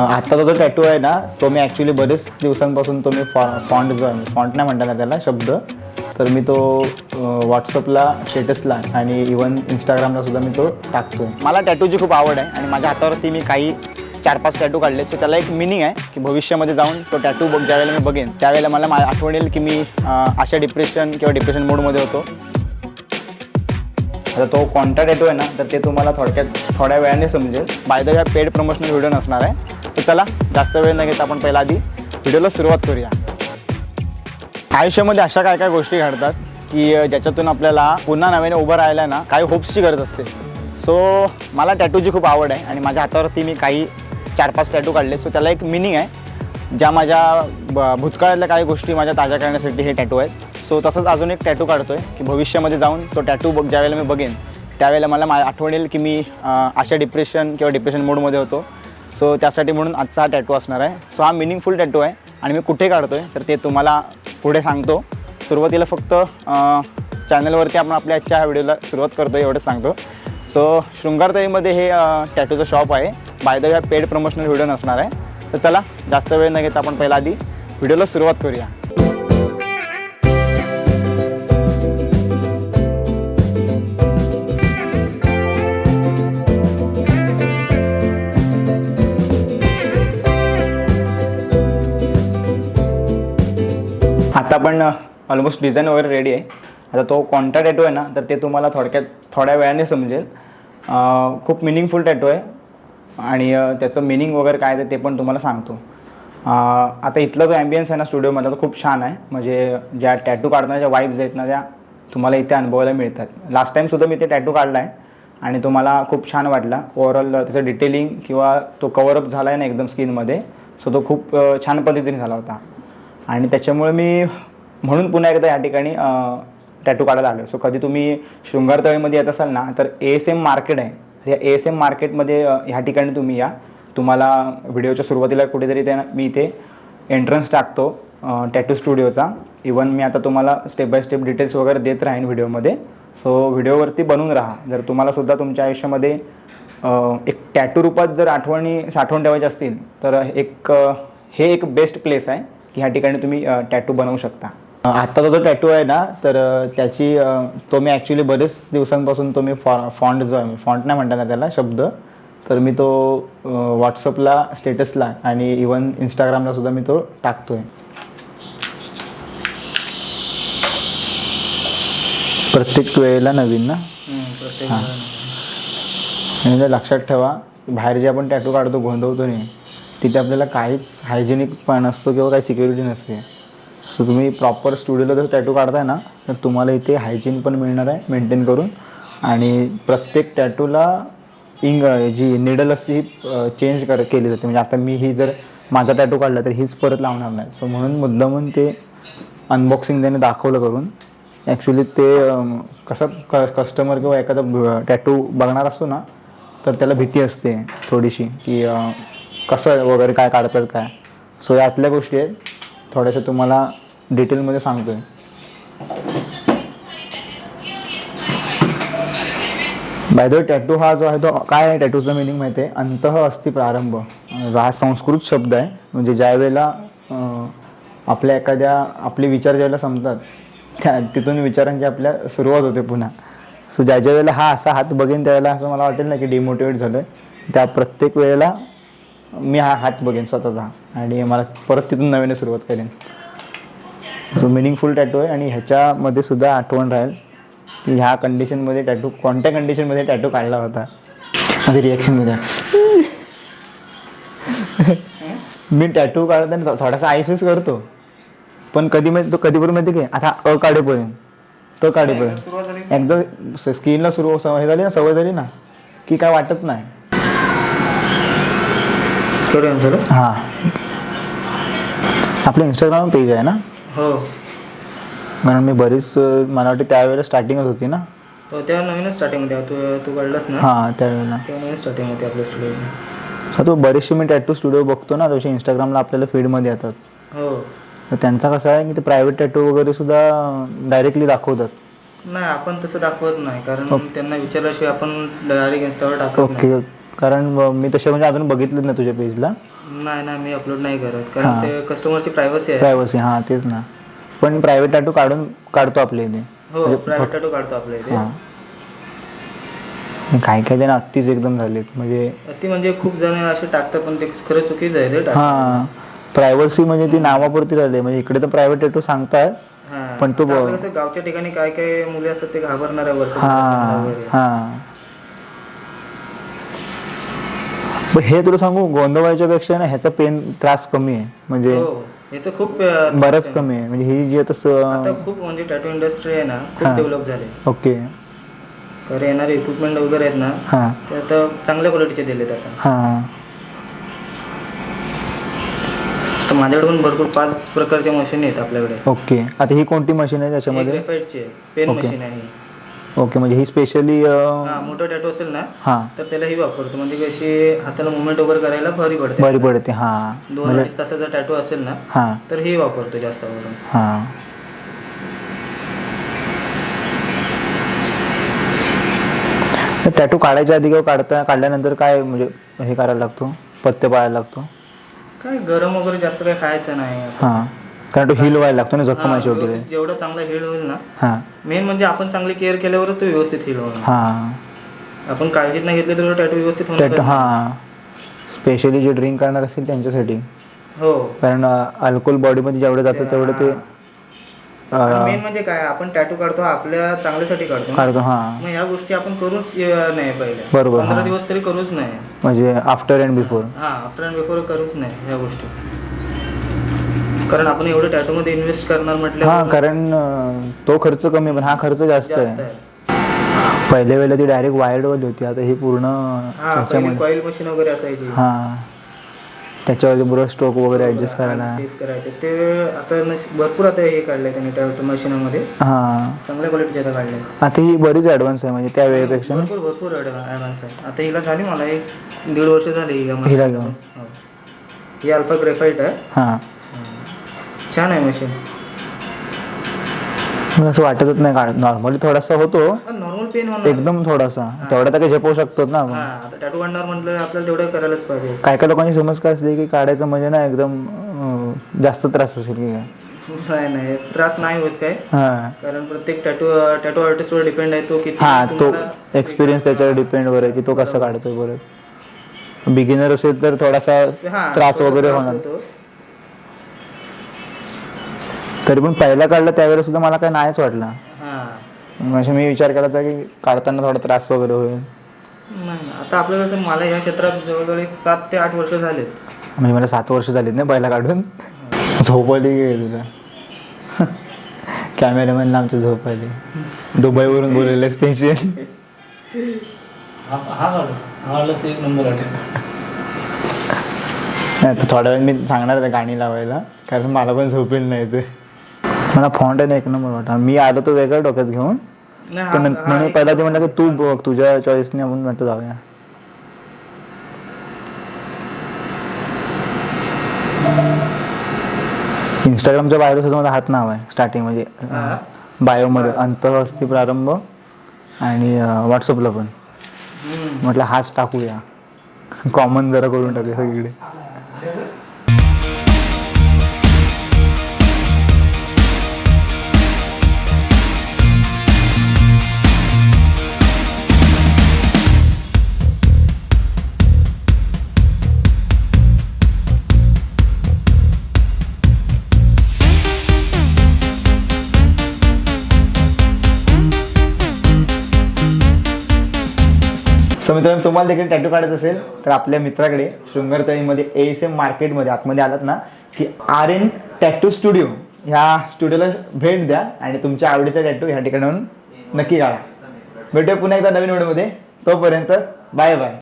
आत्ताचा जो टॅटू आहे ना तो मी ॲक्च्युली बरेच दिवसांपासून तो मी फॉ फॉन्ट जो आहे फॉन्ट नाही म्हणता ना त्याला शब्द. तर मी तो व्हॉट्सअपला स्टेटसला आणि इवन इंस्टाग्रामला सुद्धा मी तो टाकतो मला टॅटूची खूप आवड आहे आणि माझ्या हातावरती मी काही चार पाच टॅटू काढले सो त्याला एक मिनिंग आहे की भविष्यामध्ये जाऊन तो टॅटू बघ ज्यावेळेला मी बघेन त्यावेळेला मला आठवण येईल की मी अशा डिप्रेशन किंवा डिप्रेशन मोडमध्ये होतो. आता तो कोणता टॅटू आहे ना तर ते तुम्हाला थोडक्यात थोड्या वेळाने समजेल. By the way paid promotional video नसणार आहे. तर चला जास्त वेळ न घेता आपण पहिला आधी व्हिडिओला सुरुवात करूया. आयुष्यामध्ये अशा काय काय गोष्टी घडतात की ज्याच्यातून आपल्याला पुन्हा नव्याने उभं राहायला ना काही होप्सची गरज असते. सो मला टॅटूची खूप आवड आहे आणि माझ्या हातावरती मी काही चार पाच टॅटू काढले. सो त्याला एक मिनिंग आहे ज्या माझ्या ब- भूतकाळातल्या काही गोष्टी माझ्या ताज्या करण्यासाठी हे टॅटू आहेत. सो तसंच अजून एक टॅटू काढतो आहे की भविष्यामध्ये जाऊन तो टॅटू बघ ज्यावेळेला मी बघेन त्यावेळेला मला मा आठवण येईल की मी अशा डिप्रेशन किंवा डिप्रेशन मूडमध्ये होतो. सो त्यासाठी म्हणून आजचा हा टॅटू असणार आहे. सो हा मिनिंगफुल टॅटू आहे आणि मी कुठे काढतो आहे तर ते तुम्हाला पुढे सांगतो. सुरुवातीला फक्त चॅनलवरती आपण आपल्या आजच्या व्हिडिओला सुरुवात करतो आहे एवढंच सांगतो. सो शृंगारताईमध्ये हे टॅटूचं शॉप आहे. By the way paid promotional video नसणार आहे. तर चला जास्त वेळ न घेता आपण पहिला आधी व्हिडिओला सुरुवात करूया. आता पण ऑलमोस्ट डिझाईन वगैरे रेडी आहे. आता तो कोणता टॅटो आहे ना तर ते तुम्हाला थोडक्यात थोड्या वेळाने समजेल. खूप मिनिंगफुल टॅटू आहे. आणि त्याचं मिनिंग वगैरे काय आहे ते पण तुम्हाला सांगतो. आता इथला जो ॲम्बियन्स आहे ना स्टुडिओमधला तो खूप छान आहे. म्हणजे ज्या टॅटू काढताना ज्या वाईब्स आहेत ना त्या तुम्हाला इथे अनुभवायला मिळतात. लास्ट टाईमसुद्धा मी ते टॅटू काढला आहे आणि तो मला खूप छान वाटला. ओव्हरऑल त्याचं डिटेलिंग किंवा तो कवरअप झाला आहे ना एकदम स्किनमध्ये सो तो खूप छान पद्धतीने झाला होता. आणि त्याच्यामुळे मी म्हणून पुन्हा एकदा या ठिकाणी टॅटू काढायला आलो सो कधी तुम्ही शृंगारतळीमध्ये येत असाल ना तर ए एस एम मार्केट आहे. तर या ए एस एम मार्केटमध्ये ह्या ठिकाणी तुम्ही या. तुम्हाला व्हिडिओच्या सुरुवातीला कुठेतरी ते मी इथे एंट्रन्स टाकतो टॅटू स्टुडिओचा इवन मी आता तुम्हाला स्टेप बाय स्टेप डिटेल्स वगैरे देत राहीन व्हिडिओमध्ये. सो व्हिडिओवरती बनून राहा. जर तुम्हाला सुद्धा तुमच्या आयुष्यामध्ये एक टॅटू रूपात जर आठवणी साठवून ठेवायच्या असतील तर एक हे एक बेस्ट प्लेस आहे. की ह्या ठिकाणी तुम्ही टॅटू बनवू शकता. आत्ताचा जो टॅटू आहे ना तर त्याची तो मी ॲक्च्युली बरेच दिवसांपासून तो मी फॉ फॉन्ट जो आहे फॉन्ट नाही म्हणता ना त्याला शब्द तर मी तो व्हॉट्सअपला स्टेटसला आणि इवन इंस्टाग्रामला सुद्धा मी तो टाकतो आहे प्रत्येक वेळेला नवीन ना? हां. ते लक्षात ठेवा बाहेर जे आपण टॅटू काढतो गोंधवतो नाही. तिथे आपल्याला काहीच हायजेनिक पण नसतो किंवा काही सिक्युरिटी नसते. सो तुम्ही प्रॉपर स्टुडिओला जर टॅटू काढताय ना तर तुम्हाला इथे हायजीन पण मिळणार आहे मेंटेन करून. आणि प्रत्येक टॅटूला इंग जी निडल असते ही चेंज कर केली जाते. म्हणजे आता मी ही जर माझा टॅटू काढला तर हीच परत लावणार नाही. सो म्हणून मुद्दामून ते अनबॉक्सिंग त्याने दाखवलं करून ॲक्च्युली ते कसं क कस्टमर किंवा एखादा टॅटू बघणार असतो ना तर त्याला भीती असते थोडीशी की कसं वगैरे काय काढतात काय. सो यातल्या गोष्टी आहेत. थोड्याशा तुम्हाला डिटेलमध्ये सांगतो आहे बाय द टॅटू हा जो आहे तो काय आहे? टॅटूचा मिनिंग माहिती आहे. अंतः अस्ति प्रारंभ. हा संस्कृत शब्द आहे. म्हणजे ज्या वेळेला आपल्या एखाद्या आपले विचार ज्यावेळेला संपतात त्या तिथून विचारांची आपल्या सुरुवात होते पुन्हा. सो ज्या ज्या वेळेला हा असा हात बघेन त्यावेळेला असं मला वाटेल ना की डिमोटिवेट झालं आहे त्या प्रत्येक वेळेला मी हा हात बघेन स्वतःचा. आणि मला परत तिथून नव्याने सुरुवात करेन. सो मिनिंगफुल टॅटू आहे आणि ह्याच्यामध्ये सुद्धा आठवण राहील की ह्या कंडिशनमध्ये टॅटू कोणत्या कंडिशनमध्ये टॅटू काढला होता? माझी रिॲक्शन द्या मी टॅटू काढताना थोडासा आयसूस करतो. पण कधी माहिती तो कधीपर्यंत माहिती की आता अ काढेपर्यंत तो काढेपर्यंत. एकदा स्किनला सुरू सवय झाली ना सवय झाली ना की काय वाटत नाही. हां. आपलं इंस्टाग्राम पेज आहे ना? हो. कारण मी बरीच मला वाटतं त्यावेळेला स्टार्टिंगच होती ना? हो तेव्हा नवीनच स्टार्टिंगमध्ये तू तू काढलास ना? हां त्यावेळेला. तेव्हा नवीन स्टार्टिंग होती आपल्या स्टुडिओ हा तो बरेचसे मी टॅटू स्टुडिओ बघतो ना तसे इंस्टाग्रामला आपल्याला फीडमध्ये येतात. हो. तर त्यांचा कसं आहे की ते प्रायव्हेट टॅटू वगैरे सुद्धा डायरेक्टली दाखवतात. नाही आपण तसं दाखवत नाही. कारण त्यांना विचारल्याशिवाय आपण डायरेक्ट इन्स्टावर टाकत ओके. कारण मी तसे म्हणजे अजून बघितलं नाही तुझ्या पेजला. नाही ना मी अपलोड नाही करत. कारण ते कस्टमरची प्रायव्हसी आहे. प्रायव्हसी हां तेच ना. पण प्रायव्हेट टॅटू काढून काढतो आपल्या इथे. हो प्रायव्हेट टॅटू काढतो आपल्या इथे. हां. काय काय जण अत्तीच एकदम झालेत. म्हणजे ती म्हणजे खूप जण असे टाकतात पण ते खरं चुकीचं आहे ते हां. प्रायव्हसी म्हणजे ती नावापुरती राहिली म्हणजे इकडे तर प्रायव्हेट टॅटू सांगतात. पण तो आपलं गावच्या ठिकाणी काय काय मुली असतात ते घाबरणार आहे वर्ष हां हां. पण हे तुला सांगू गोंधवायच्या पेक्षा ना ह्याचा पेन त्रास कमी आहे. म्हणजे हो याचं खूप अं, बरंच कमी आहे. म्हणजे ही जी आता आता स- खूप म्हणजे टॅटू इंडस्ट्री आहे ना खूप हा. डेव्हलप झाले. ओके. कारण येणारे इक्विपमेंट वगैरे आहेत ना हां. ते आता चांगल्या क्वालिटीचे दिलेत आता. हां तर माझ्याकडे पण भरपूर पाच प्रकारच्या मशीन आहेत आपल्याकडे. ओके. आता ही कोणती मशीन आहे त्याच्यामध्ये? ग्रेफाईटची पेन ओके. मशीन आहे. ओके म्हणजे ही स्पेशली हा मोठं टॅटू असेल ना हां. तर त्याला ही वापरतो. म्हणजे कशी हाताला मुवमेंट वगैरे करायला भारी पडते. बरी पडते हां. दोन म्हणजे अडीच तासाचा टॅटू असेल ना हां. तर ही वापरतो जास्त करून. हां. टॅटू काढायच्या आधी किंवा काढता काढल्यानंतर काय म्हणजे हे करायला लागतो? पत्ते पाळायला लागतो? काय गरम वगैरे जास्त काही खायचं नाही. हां. कारण तो हिल व्हायला लागतो ना जखम आहे शेवटी व्यवस्थित जेवढं चांगलं हील होईल ना हां. मेन म्हणजे आपण चांगली केअर केल्यावरच तो व्यवस्थित हील होणार. हां. आपण काळजीत नाही घेतली तर टॅटू व्यवस्थित होणार. नाही. हां. स्पेशली जे ड्रिंक करणार असतील त्यांच्यासाठी. हो. कारण अल्कोहोल बॉडीमध्ये जेवढं जातं तेवढं ते अं, मेन म्हणजे काय आपण टॅटू काढतो आपल्या चांगल्यासाठी काढतो ना. काढतो हां. मग ह्या गोष्टी आपण करूच अं, नाही पहिले बरोबर, पंधरा हा. दिवस तरी करूच नाही. म्हणजे आफ्टर अँड बिफोर हा आफ्टर अँड बिफोर करूच नाही ह्या गोष्टी. कारण आपण एवढं टॅटू मध्ये इन्व्हेस्ट करणार हां म्हटलं कारण अं, तो खर्च कमी आहे, पण हा खर्च जास्त आहे. पहिल्या वेळेला ती डायरेक्ट वायर्ड वाली होती आता ही पूर्ण हा त्याच्यामध्ये कॉईल मशीन वगैरे असायची. हां. त्याच्यावरती ब्रश स्ट्रोक वगैरे ऍडजस्ट करायला. करायचे. ते आता नश- भरपूर आता हे काढलंय त्यांनी टॅटू मशीनमध्ये हां. चांगल्या क्वालिटीचे आता काढले. आता ही बरीच ॲडव्हान्स आहे म्हणजे त्या वेळेपेक्षा. भरपूर भरपूर ॲडव्हान्स आहे. आता हिला झाली मला एक दीड वर्ष झाली हिला. हिला घेऊन. हो. ही अल्फा ग्रेफाईट आहे. हां. छान आहे मशीन. मला असं वाटतच नाही काढत नॉर्मली थोडासा होतो. नॉर्मल पेन होणार. एकदम थोडासा. तेवढा तर काही झेपवू शकतो ना हा आपण आता टॅटू काढणार म्हटलं आपल्याला तेवढं करायलाच पाहिजे. काय काय लोकांची समज काय असते की काढायचं म्हणजे ना एकदम अं, जास्त त्रास असेल की काय. नाही नाही. त्रास नाही होत काय. हां. कारण प्रत्येक टॅटू टॅटू आर्टिस्टवर डिपेंड आहे तो किती हा तो तुम्हाला- एक्सपिरियन्स त्याच्यावर डिपेंड वर आहे की तो कसा काढतोय बरं बिगिनर असेल तर थोडासा हा, त्रास वगैरे होणार. होतो. तरी पण पहिला काढला त्यावेळेला सुद्धा मला काही नाहीच वाटला. हा. म्हणजे मी विचार केला होता की काढताना थोडा त्रास वगैरे होईल. नाही. आता आपल्याला कसं मला या क्षेत्रात जवळजवळ एक सात ते आठ वर्ष झालेत. म्हणजे मला सात वर्ष झालीत ना पहिला काढून. झोप आली गेली तुला. कॅमेरामॅनला आमची आली दुबईवरून बोललेले स्पेशल एक नंबर नाही तर थोड्या वेळ मी सांगणार आहे गाणी लावायला. कारण मला पण झोपेल नाही ते. मला फॉन्ट आहे ना एक नंबर वाटा. मी आलो तो वेगळा डोक्यात घेऊन. पण म्हणून पहिला ते म्हटलं की तू बघ तुझ्या चॉईसने आपण म्हटलं जाऊया. इंस्टाग्रामच्या बायोला सुद्धा माझं हात नाव आहे स्टार्टिंग म्हणजे हा? बायोमध्ये अंतहस्ती प्रारंभ आणि व्हॉट्सअपला पण. म्हटलं हाच टाकूया. कॉमन जरा करून टाकूया सगळीकडे. मित्रांनो तुम्हाला देखील टॅटू काढायचं असेल तर आपल्या मित्राकडे शृंगारतळीमध्ये ए एस एम मार्केटमध्ये आतमध्ये आलात ना की आर एन टॅटू स्टुडिओ ह्या स्टुडिओला भेट द्या आणि तुमच्या आवडीचा टॅटू ह्या ठिकाणाहून नक्की काढा. भेटूया पुन्हा एकदा नवीन व्हिडिओमध्ये तोपर्यंत बाय बाय